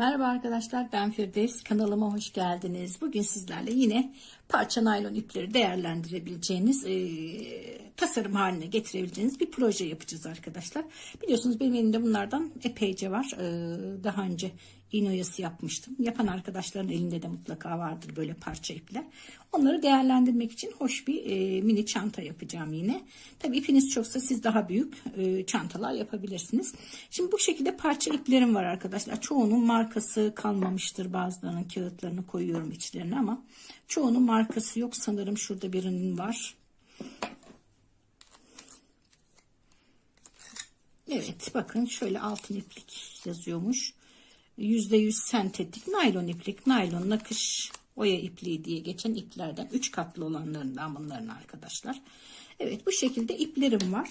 Merhaba arkadaşlar ben Firdevs kanalıma hoş geldiniz. Bugün sizlerle yine parça naylon ipleri değerlendirebileceğiniz e, tasarım haline getirebileceğiniz bir proje yapacağız arkadaşlar. Biliyorsunuz benim elimde bunlardan epeyce var. E, daha önce iğne oyası yapmıştım. Yapan arkadaşların elinde de mutlaka vardır böyle parça ipler. Onları değerlendirmek için hoş bir e, mini çanta yapacağım yine. Tabi ipiniz çoksa siz daha büyük e, çantalar yapabilirsiniz. Şimdi bu şekilde parça iplerim var arkadaşlar. Çoğunun markası kalmamıştır. Bazılarının kağıtlarını koyuyorum içlerine ama çoğunun markası yok. Sanırım şurada birinin var. Evet bakın şöyle altın iplik yazıyormuş. %100 sentetik naylon iplik, naylon nakış oya ipliği diye geçen iplerden 3 katlı olanlarından bunların arkadaşlar. Evet bu şekilde iplerim var.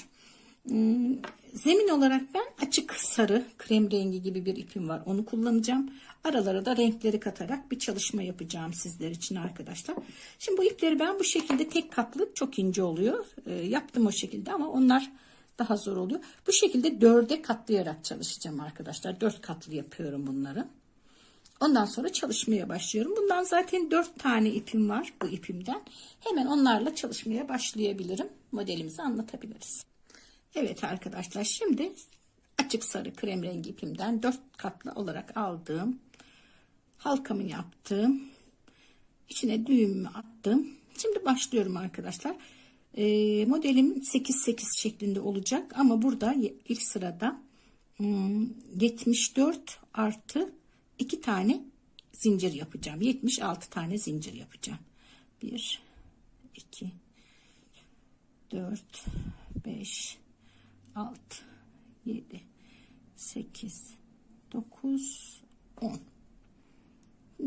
Hmm, zemin olarak ben açık sarı krem rengi gibi bir ipim var. Onu kullanacağım. Aralara da renkleri katarak bir çalışma yapacağım sizler için arkadaşlar. Şimdi bu ipleri ben bu şekilde tek katlı çok ince oluyor. E, yaptım o şekilde ama onlar daha zor oluyor. Bu şekilde dörde katlayarak çalışacağım arkadaşlar. Dört katlı yapıyorum bunları. Ondan sonra çalışmaya başlıyorum. Bundan zaten dört tane ipim var bu ipimden. Hemen onlarla çalışmaya başlayabilirim. Modelimizi anlatabiliriz. Evet arkadaşlar şimdi açık sarı krem rengi ipimden dört katlı olarak aldığım halkamı yaptım. İçine düğümümü attım. Şimdi başlıyorum arkadaşlar. E, modelim 8-8 şeklinde olacak ama burada ilk sırada 74 hmm, artı 2 tane zincir yapacağım. 76 tane zincir yapacağım. 1 2 4 5 6 7 8 9 10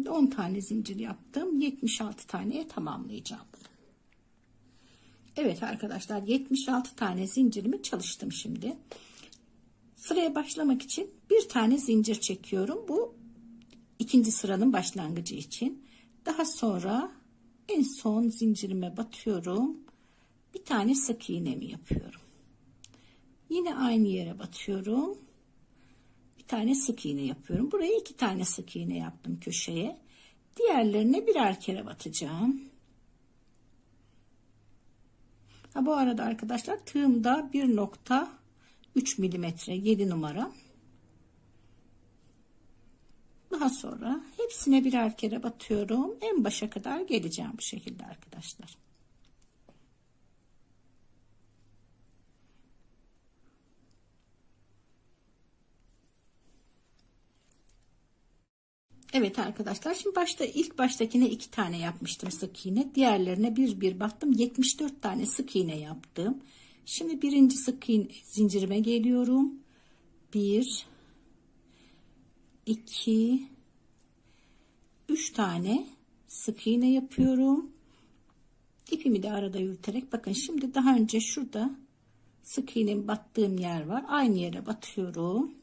10 tane zincir yaptım. 76 taneye tamamlayacağım. Evet arkadaşlar 76 tane zincirimi çalıştım şimdi. Sıraya başlamak için bir tane zincir çekiyorum. Bu ikinci sıranın başlangıcı için. Daha sonra en son zincirime batıyorum. Bir tane sık iğnemi yapıyorum. Yine aynı yere batıyorum. Bir tane sık iğne yapıyorum. Buraya iki tane sık iğne yaptım köşeye. Diğerlerine birer kere batacağım. Ha, bu arada arkadaşlar tığımda 1.3 milimetre 7 numara. Daha sonra hepsine birer kere batıyorum. En başa kadar geleceğim bu şekilde arkadaşlar. Evet arkadaşlar şimdi başta ilk baştakine iki tane yapmıştım sık iğne. Diğerlerine bir bir battım. 74 tane sık iğne yaptım. Şimdi birinci sık iğne zincirime geliyorum. 1 2 3 tane sık iğne yapıyorum. İpimi de arada yürüterek bakın şimdi daha önce şurada sık iğnenin battığım yer var. Aynı yere batıyorum.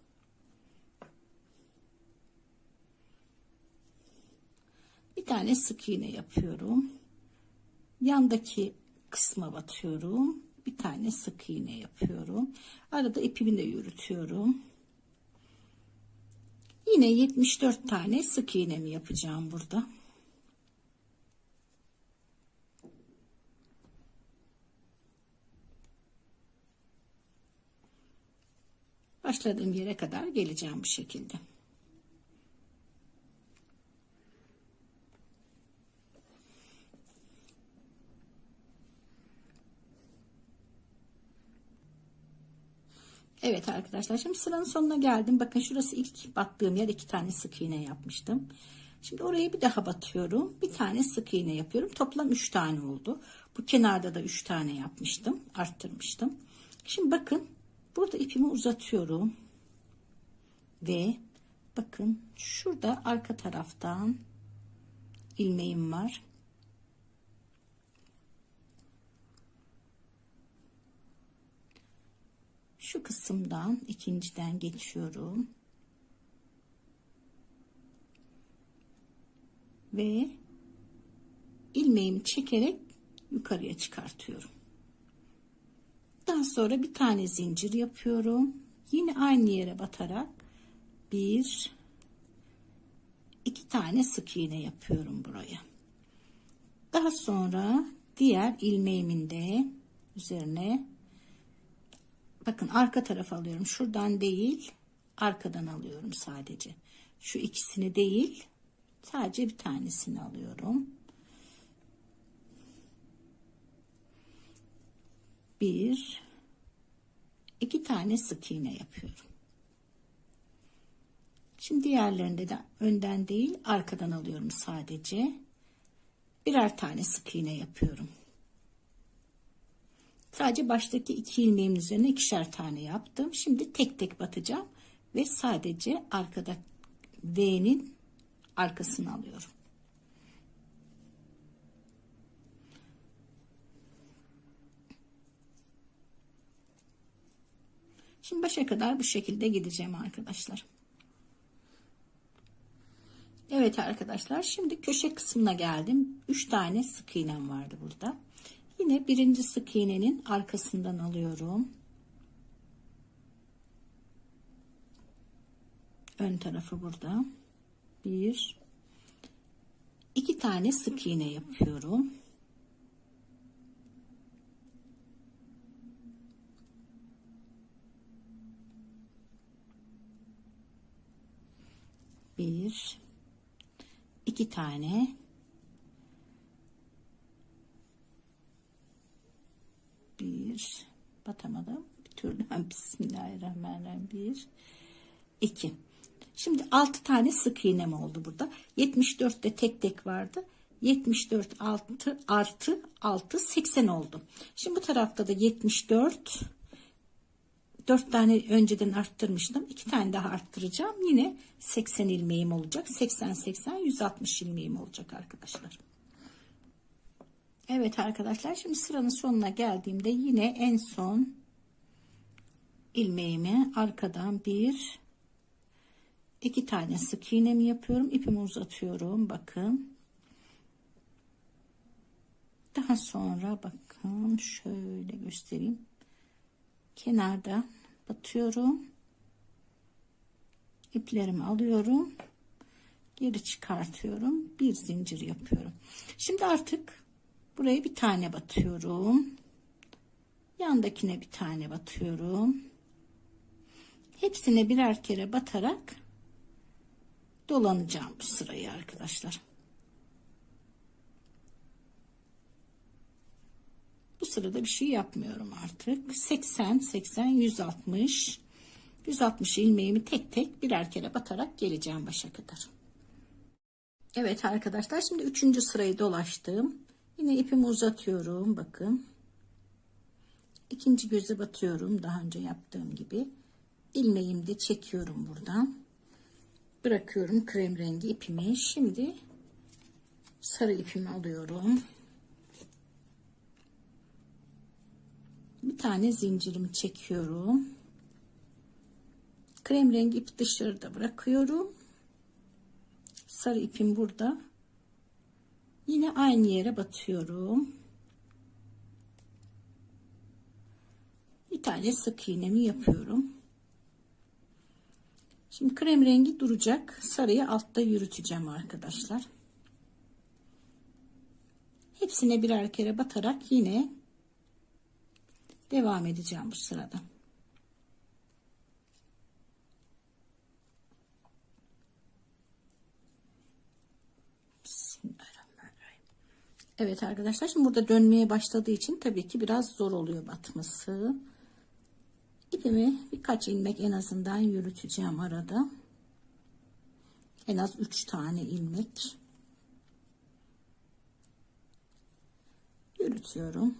Tane sık iğne yapıyorum. Yandaki kısma batıyorum. Bir tane sık iğne yapıyorum. Arada ipimi de yürütüyorum. Yine 74 tane sık iğnemi yapacağım burada. Başladığım yere kadar geleceğim bu şekilde Evet arkadaşlar şimdi sıranın sonuna geldim. Bakın şurası ilk battığım yer iki tane sık iğne yapmıştım. Şimdi oraya bir daha batıyorum. Bir tane sık iğne yapıyorum. Toplam üç tane oldu. Bu kenarda da üç tane yapmıştım. Arttırmıştım. Şimdi bakın burada ipimi uzatıyorum. Ve bakın şurada arka taraftan ilmeğim var. Şu kısımdan ikinciden geçiyorum. Ve ilmeğimi çekerek yukarıya çıkartıyorum. Daha sonra bir tane zincir yapıyorum. Yine aynı yere batarak bir iki tane sık iğne yapıyorum buraya. Daha sonra diğer ilmeğimin de üzerine bakın arka taraf alıyorum. Şuradan değil arkadan alıyorum sadece. Şu ikisini değil sadece bir tanesini alıyorum. Bir iki tane sık iğne yapıyorum. Şimdi diğerlerinde de önden değil arkadan alıyorum sadece. Birer tane sık iğne yapıyorum. Sadece baştaki iki ilmeğimin üzerine ikişer tane yaptım. Şimdi tek tek batacağım ve sadece arkada D'nin arkasını alıyorum. Şimdi başa kadar bu şekilde gideceğim arkadaşlar. Evet arkadaşlar şimdi köşe kısmına geldim. 3 tane sık iğnem vardı burada. Yine birinci sık iğnenin arkasından alıyorum. Ön tarafı burada. Bir, iki tane sık iğne yapıyorum. Bir, iki tane bir batamadım bir türlü Bismillahirrahmanirrahim bir iki şimdi altı tane sık iğnem oldu burada 74'te tek tek vardı 74 6 artı 6 80 oldu şimdi bu tarafta da 74 4 tane önceden arttırmıştım. 2 tane daha arttıracağım. Yine 80 ilmeğim olacak. 80 80 160 ilmeğim olacak arkadaşlar. Evet arkadaşlar şimdi sıranın sonuna geldiğimde yine en son ilmeğimi arkadan bir iki tane sık iğnemi yapıyorum. ipimi uzatıyorum. Bakın. Daha sonra bakın şöyle göstereyim. Kenarda batıyorum. iplerimi alıyorum. Geri çıkartıyorum. Bir zincir yapıyorum. Şimdi artık buraya bir tane batıyorum. Yandakine bir tane batıyorum. Hepsine birer kere batarak dolanacağım bu sırayı arkadaşlar. Bu sırada bir şey yapmıyorum artık. 80, 80, 160, 160 ilmeğimi tek tek birer kere batarak geleceğim başa kadar. Evet arkadaşlar şimdi üçüncü sırayı dolaştım. Yine ipimi uzatıyorum bakın. İkinci göze batıyorum daha önce yaptığım gibi. ilmeğimi de çekiyorum buradan. Bırakıyorum krem rengi ipimi. Şimdi sarı ipimi alıyorum. bir tane zincirimi çekiyorum krem rengi ip dışarıda bırakıyorum sarı ipim burada yine aynı yere batıyorum. Bir tane sık iğnemi yapıyorum. Şimdi krem rengi duracak. Sarıyı altta yürüteceğim arkadaşlar. Hepsine birer kere batarak yine devam edeceğim bu sırada. Evet arkadaşlar şimdi burada dönmeye başladığı için tabii ki biraz zor oluyor batması. İpimi birkaç ilmek en azından yürüteceğim arada. En az 3 tane ilmek yürütüyorum.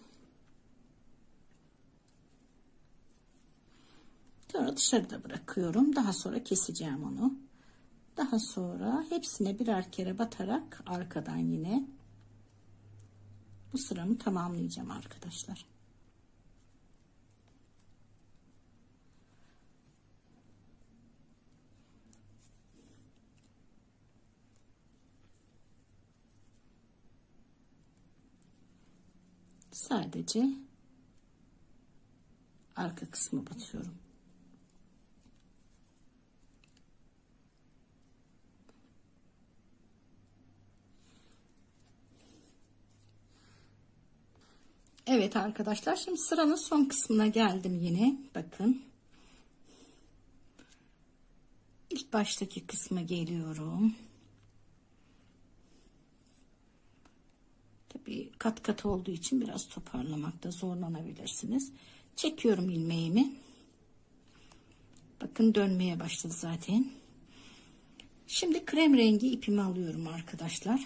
Sonra dışarıda bırakıyorum. Daha sonra keseceğim onu. Daha sonra hepsine birer kere batarak arkadan yine bu sıramı tamamlayacağım arkadaşlar. Sadece arka kısmı batıyorum. Evet arkadaşlar şimdi sıranın son kısmına geldim yine. Bakın. İlk baştaki kısma geliyorum. Tabii kat kat olduğu için biraz toparlamakta zorlanabilirsiniz. Çekiyorum ilmeğimi. Bakın dönmeye başladı zaten. Şimdi krem rengi ipimi alıyorum arkadaşlar.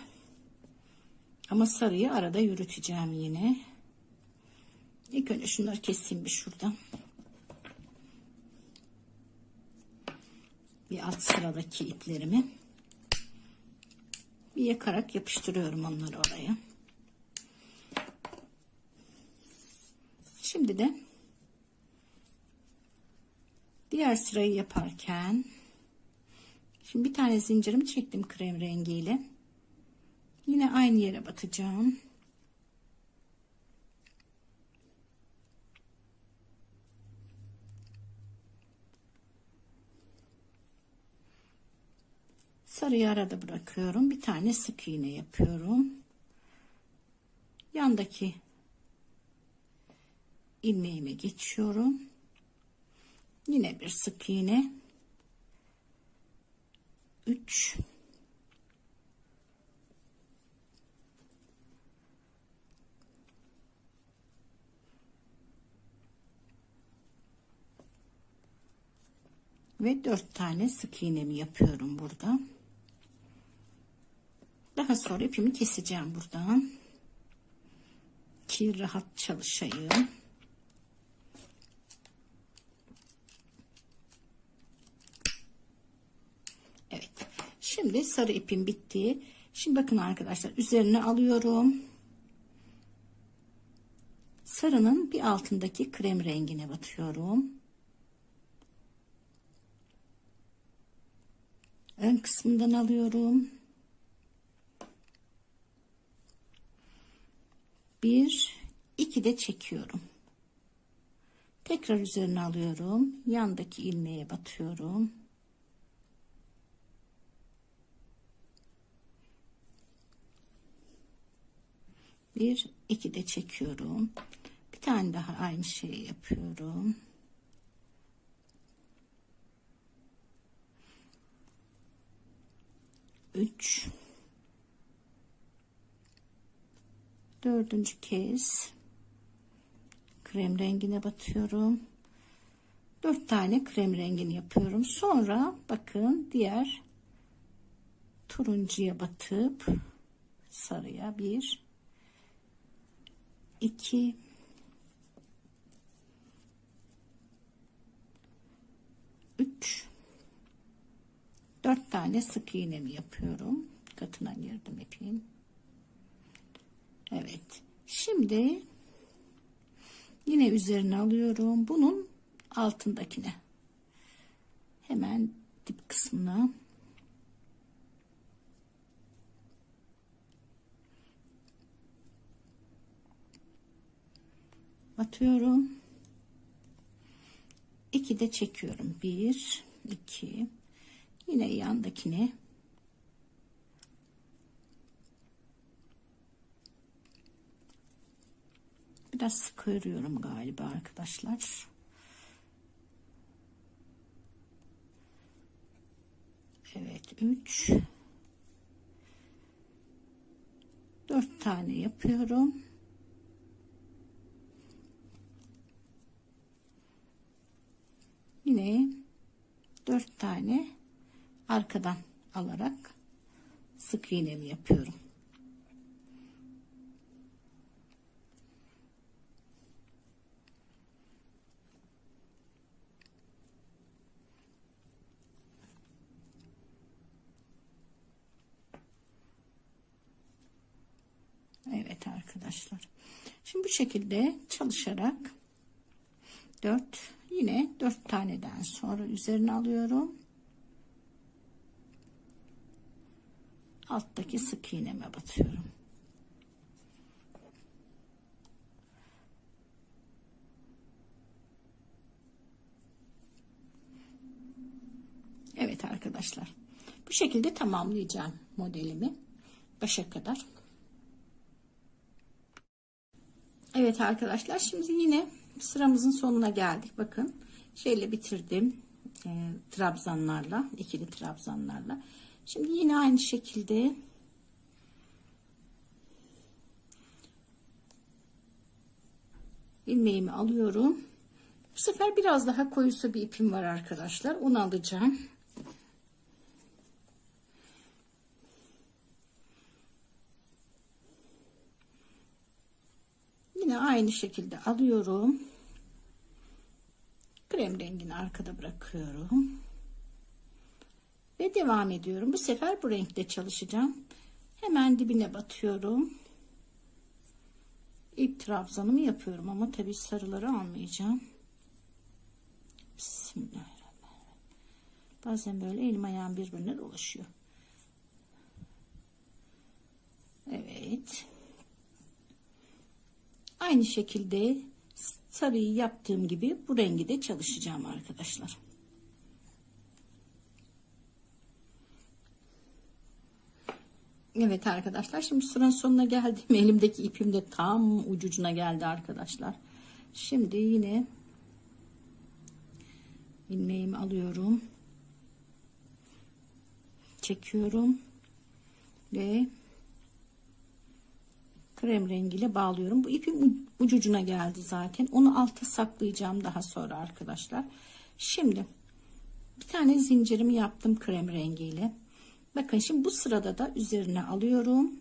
Ama sarıyı arada yürüteceğim yine. İlk önce şunları keseyim bir şuradan. Bir alt sıradaki iplerimi. Bir yakarak yapıştırıyorum onları oraya. Şimdi de diğer sırayı yaparken şimdi bir tane zincirimi çektim krem rengiyle. Yine aynı yere batacağım. Sarıyı arada bırakıyorum. Bir tane sık iğne yapıyorum. Yandaki ilmeğime geçiyorum. Yine bir sık iğne. 3 ve 4 tane sık iğnemi yapıyorum burada. Daha sonra ipimi keseceğim buradan. Ki rahat çalışayım. Evet. Şimdi sarı ipim bitti. Şimdi bakın arkadaşlar üzerine alıyorum. Sarının bir altındaki krem rengine batıyorum. Ön kısmından alıyorum. Bir, iki de çekiyorum. Tekrar üzerine alıyorum. Yandaki ilmeğe batıyorum. Bir, iki de çekiyorum. Bir tane daha aynı şeyi yapıyorum. Üç. Dördüncü kez krem rengine batıyorum. Dört tane krem rengini yapıyorum. Sonra bakın diğer turuncuya batıp sarıya bir 2 3 4 tane sık iğnemi yapıyorum. Katına girdim ipin. Evet. Şimdi yine üzerine alıyorum. Bunun altındakine. Hemen dip kısmına batıyorum. 2 de çekiyorum. 1 2 yine yandakine biraz sık örüyorum galiba arkadaşlar. Evet 3 4 tane yapıyorum. yine dört tane arkadan alarak sık iğnemi yapıyorum. Evet arkadaşlar. Şimdi bu şekilde çalışarak 4 yine 4 taneden sonra üzerine alıyorum. Alttaki sık iğneme batıyorum. Evet arkadaşlar. Bu şekilde tamamlayacağım modelimi başa kadar. Evet arkadaşlar şimdi yine sıramızın sonuna geldik. Bakın şeyle bitirdim. E, trabzanlarla ikili trabzanlarla. Şimdi yine aynı şekilde ilmeğimi alıyorum. Bu sefer biraz daha koyusu bir ipim var arkadaşlar. Onu alacağım. Yine aynı şekilde alıyorum. Krem rengini arkada bırakıyorum. Ve devam ediyorum. Bu sefer bu renkte çalışacağım. Hemen dibine batıyorum. İlk trabzanımı yapıyorum ama tabii sarıları almayacağım. Bismillahirrahmanirrahim. Bazen böyle elim ayağım birbirine dolaşıyor. Evet. Aynı şekilde sarıyı yaptığım gibi bu rengi de çalışacağım arkadaşlar. Evet arkadaşlar şimdi sıranın sonuna geldim. Elimdeki ipim de tam ucucuna geldi arkadaşlar. Şimdi yine ilmeğimi alıyorum. Çekiyorum. Ve krem rengiyle bağlıyorum. Bu ipim ucucuna geldi zaten. Onu alta saklayacağım daha sonra arkadaşlar. Şimdi bir tane zincirimi yaptım krem rengiyle. Bakın şimdi bu sırada da üzerine alıyorum.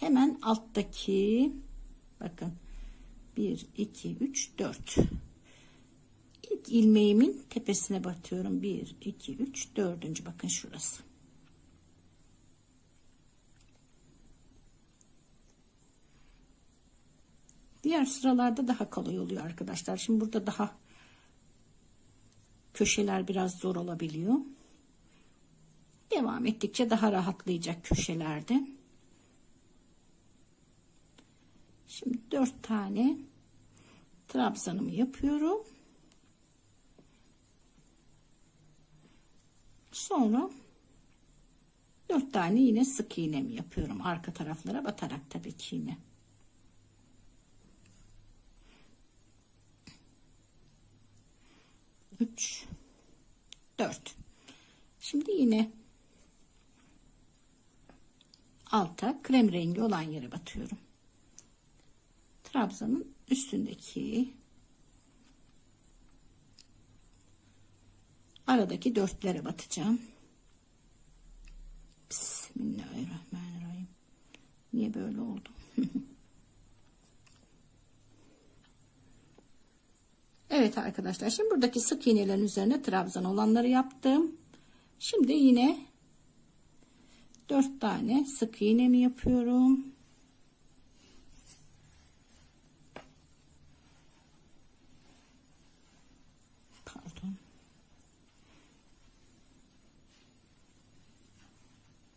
Hemen alttaki bakın 1 2 3 4 ilk ilmeğimin tepesine batıyorum 1 2 3 4. bakın şurası diğer sıralarda daha kolay oluyor arkadaşlar şimdi burada daha köşeler biraz zor olabiliyor devam ettikçe daha rahatlayacak köşelerde şimdi dört tane trabzanımı yapıyorum Sonra 4 tane yine sık iğnemi yapıyorum. Arka taraflara batarak tabii ki yine. Üç, dört. Şimdi yine alta krem rengi olan yere batıyorum. Trabzanın üstündeki aradaki dörtlere batacağım. Bismillahirrahmanirrahim. Niye böyle oldu? evet arkadaşlar şimdi buradaki sık iğnelerin üzerine trabzan olanları yaptım. Şimdi yine dört tane sık iğnemi yapıyorum.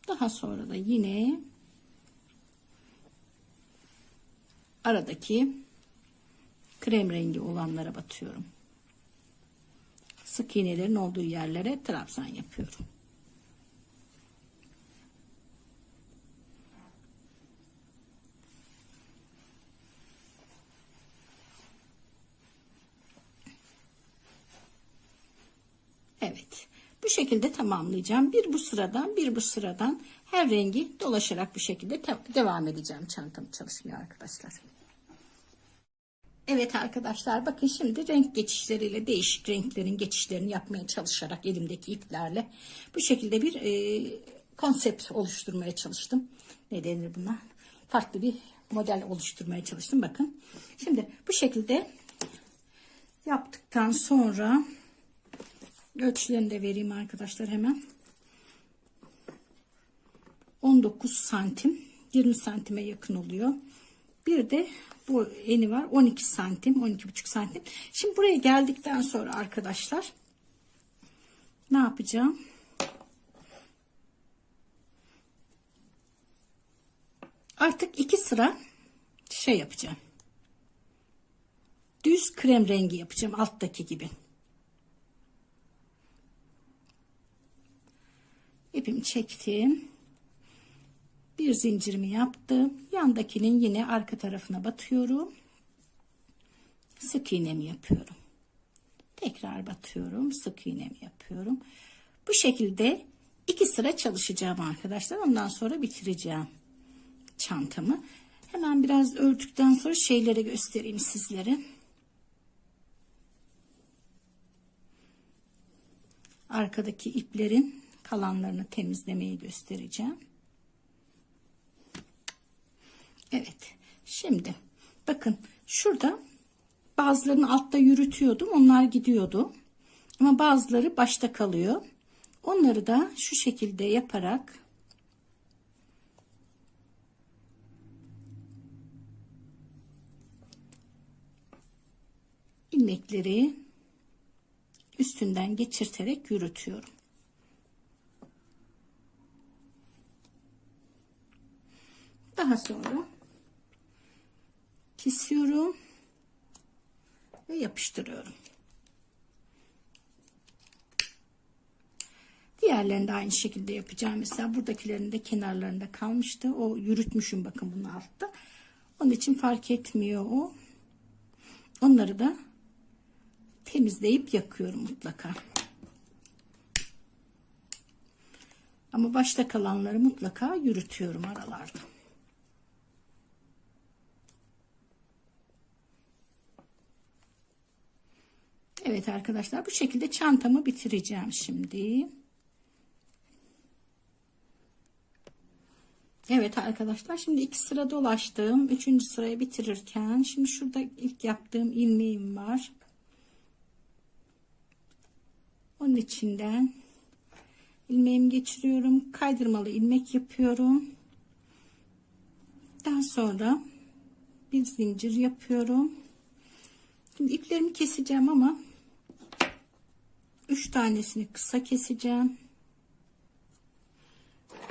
Daha sonra da yine aradaki krem rengi olanlara batıyorum. Sık iğnelerin olduğu yerlere trabzan yapıyorum. Evet. Bu şekilde tamamlayacağım. Bir bu sıradan bir bu sıradan her rengi dolaşarak bu şekilde devam edeceğim çantamı çalışmaya arkadaşlar. Evet arkadaşlar bakın şimdi renk geçişleriyle değişik renklerin geçişlerini yapmaya çalışarak elimdeki iplerle bu şekilde bir e, konsept oluşturmaya çalıştım. Ne denir buna? Farklı bir model oluşturmaya çalıştım bakın. Şimdi bu şekilde yaptıktan sonra Ölçülerini de vereyim arkadaşlar hemen. 19 santim 20 santime yakın oluyor. Bir de bu eni var 12 santim 12,5 santim. Şimdi buraya geldikten sonra arkadaşlar ne yapacağım? Artık iki sıra şey yapacağım. Düz krem rengi yapacağım alttaki gibi. ipimi çektim bir zincirimi yaptım yandakinin yine arka tarafına batıyorum sık iğnemi yapıyorum. Tekrar batıyorum. Sık iğnemi yapıyorum. Bu şekilde iki sıra çalışacağım arkadaşlar. Ondan sonra bitireceğim çantamı. Hemen biraz ördükten sonra şeyleri göstereyim sizlere. Arkadaki iplerin kalanlarını temizlemeyi göstereceğim. Evet. Şimdi bakın şurada bazılarını altta yürütüyordum. Onlar gidiyordu. Ama bazıları başta kalıyor. Onları da şu şekilde yaparak ilmekleri üstünden geçirterek yürütüyorum. Daha sonra kesiyorum ve yapıştırıyorum. Diğerlerini de aynı şekilde yapacağım. Mesela buradakilerin de kenarlarında kalmıştı. O yürütmüşüm bakın bunu altta. Onun için fark etmiyor o. Onları da temizleyip yakıyorum mutlaka. Ama başta kalanları mutlaka yürütüyorum aralarda. Evet arkadaşlar bu şekilde çantamı bitireceğim şimdi. Evet arkadaşlar şimdi iki sıra dolaştım. Üçüncü sırayı bitirirken şimdi şurada ilk yaptığım ilmeğim var. Onun içinden ilmeğimi geçiriyorum. Kaydırmalı ilmek yapıyorum. Daha sonra bir zincir yapıyorum. Şimdi iplerimi keseceğim ama 3 tanesini kısa keseceğim.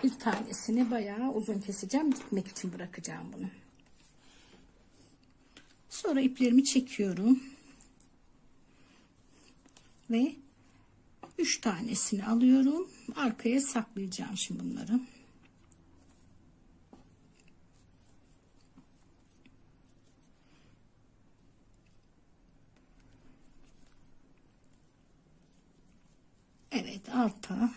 Bir tanesini bayağı uzun keseceğim. Dikmek için bırakacağım bunu. Sonra iplerimi çekiyorum. Ve 3 tanesini alıyorum. Arkaya saklayacağım şimdi bunları. Evet alta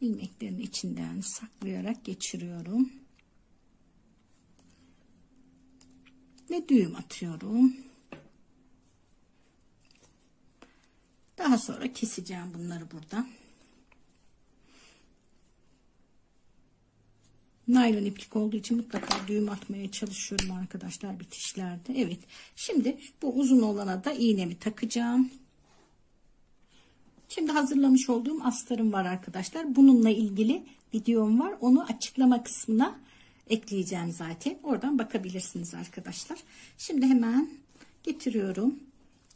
ilmeklerin içinden saklayarak geçiriyorum. Ve düğüm atıyorum. Daha sonra keseceğim bunları burada. Naylon iplik olduğu için mutlaka düğüm atmaya çalışıyorum arkadaşlar bitişlerde. Evet. Şimdi bu uzun olana da iğnemi takacağım. Şimdi hazırlamış olduğum astarım var arkadaşlar. Bununla ilgili videom var. Onu açıklama kısmına ekleyeceğim zaten. Oradan bakabilirsiniz arkadaşlar. Şimdi hemen getiriyorum.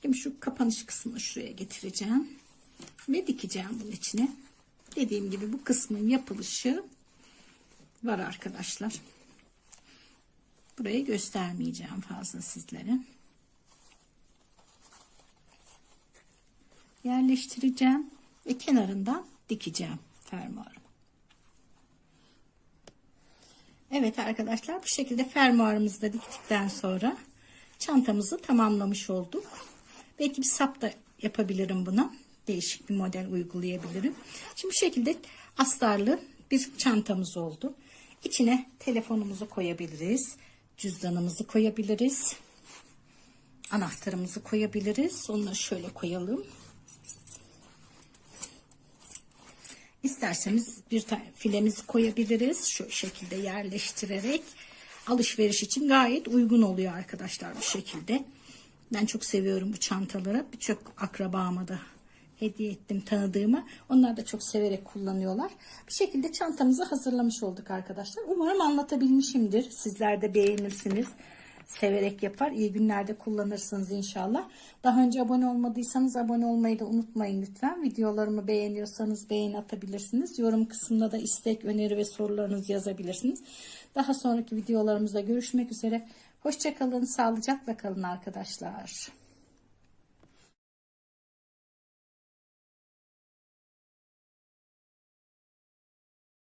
Şimdi şu kapanış kısmını şuraya getireceğim. Ve dikeceğim bunun içine. Dediğim gibi bu kısmın yapılışı var arkadaşlar. Burayı göstermeyeceğim fazla sizlere. Yerleştireceğim ve kenarından dikeceğim fermuarımı. Evet arkadaşlar bu şekilde fermuarımızı da diktikten sonra çantamızı tamamlamış olduk. Belki bir sap da yapabilirim buna. Değişik bir model uygulayabilirim. Şimdi bu şekilde astarlı bir çantamız oldu. İçine telefonumuzu koyabiliriz. Cüzdanımızı koyabiliriz. Anahtarımızı koyabiliriz. Onları şöyle koyalım. İsterseniz bir filemizi koyabiliriz. Şu şekilde yerleştirerek alışveriş için gayet uygun oluyor arkadaşlar bu şekilde. Ben çok seviyorum bu çantaları. Birçok akrabama da hediye ettim tanıdığımı. Onlar da çok severek kullanıyorlar. Bir şekilde çantamızı hazırlamış olduk arkadaşlar. Umarım anlatabilmişimdir. Sizler de beğenirsiniz severek yapar. İyi günlerde kullanırsınız inşallah. Daha önce abone olmadıysanız abone olmayı da unutmayın lütfen. Videolarımı beğeniyorsanız beğeni atabilirsiniz. Yorum kısmında da istek, öneri ve sorularınızı yazabilirsiniz. Daha sonraki videolarımızda görüşmek üzere. Hoşçakalın, sağlıcakla kalın arkadaşlar.